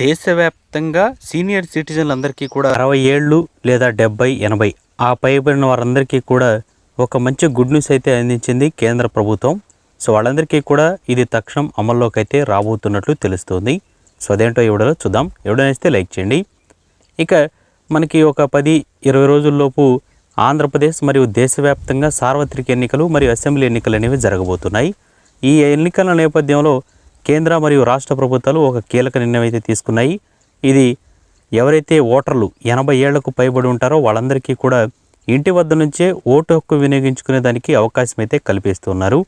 దేశవ్యాప్తంగా సీనియర్ సిటిజన్లందరికీ కూడా అరవై ఏళ్ళు లేదా డెబ్బై ఎనభై. ఆ పైబడిన వారందరికీ కూడా ఒక మంచి గుడ్ న్యూస్ అయితే అందించింది కేంద్ర ప్రభుత్వం. సో వాళ్ళందరికీ కూడా ఇది తక్షణం అమల్లోకి అయితే రాబోతున్నట్లు తెలుస్తుంది. సో అదేంటో ఎవడలో చూద్దాం. ఎవడనేస్తే లైక్ చేయండి. ఇక మనకి ఒక పది ఇరవై రోజుల్లోపు ఆంధ్రప్రదేశ్ మరియు దేశవ్యాప్తంగా సార్వత్రిక ఎన్నికలు మరియు అసెంబ్లీ ఎన్నికలు అనేవి జరగబోతున్నాయి. ఈ ఎన్నికల నేపథ్యంలో కేంద్ర మరియు రాష్ట్ర ప్రభుత్వాలు ఒక కీలక నిర్ణయం అయితే తీసుకున్నాయి. ఇది ఎవరైతే ఓటర్లు ఎనభై ఏళ్ళకు పైబడి ఉంటారో వాళ్ళందరికీ కూడా ఇంటి వద్ద నుంచే ఓటు హక్కు వినియోగించుకునే దానికి అవకాశం అయితే కల్పిస్తున్నారు.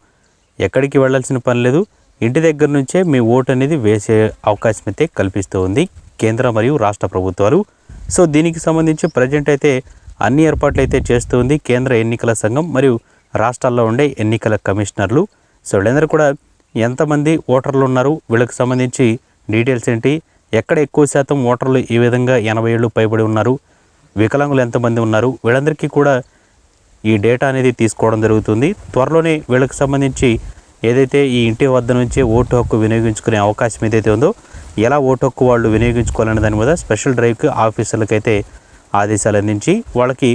ఎక్కడికి వెళ్ళాల్సిన పని లేదు. ఇంటి దగ్గర నుంచే మీ ఓటు అనేది వేసే అవకాశం అయితే కల్పిస్తూ ఉంది కేంద్ర మరియు రాష్ట్ర ప్రభుత్వాలు. సో దీనికి సంబంధించి ప్రజెంట్ అయితే అన్ని ఏర్పాట్లు అయితే చేస్తూ ఉంది కేంద్ర ఎన్నికల సంఘం మరియు రాష్ట్రాల్లో ఉండే ఎన్నికల కమిషనర్లు. సో వీళ్ళందరూ కూడా ఎంతమంది ఓటర్లు ఉన్నారు వీళ్ళకి సంబంధించి డీటెయిల్స్ ఏంటి? ఎక్కడ ఎక్కువ శాతం ఓటర్లు ఈ విధంగా ఎనభై ఏళ్ళు పైబడి ఉన్నారు? వికలాంగులు ఎంతమంది ఉన్నారు? వీళ్ళందరికీ కూడా ఈ డేటా అనేది తీసుకోవడం జరుగుతుంది. త్వరలోనే వీళ్ళకి సంబంధించి ఏదైతే ఈ ఇంటి వద్ద నుంచి ఓటు హక్కు వినియోగించుకునే అవకాశం ఏదైతే ఉందో ఎలా ఓటు హక్కు వాళ్ళు వినియోగించుకోవాలనే దాని మీద స్పెషల్ డ్రైవ్కి ఆఫీసర్లకైతే ఆదేశాలు అందించి వాళ్ళకి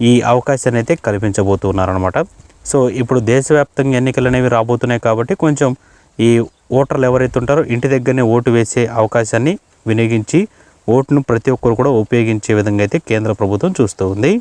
ఈ అవకాశాన్ని అయితే కల్పించబోతున్నారనమాట సో ఇప్పుడు దేశవ్యాప్తంగా ఎన్నికలు అనేవి రాబోతున్నాయి కాబట్టి కొంచెం ఈ ఓటర్లు ఎవరైతే ఉంటారో ఇంటి దగ్గరనే ఓటు వేసే అవకాశాన్ని వినియోగించి ఓటును ప్రతి ఒక్కరు కూడా ఉపయోగించే విధంగా అయితే కేంద్ర ప్రభుత్వం చూస్తూ ఉంది.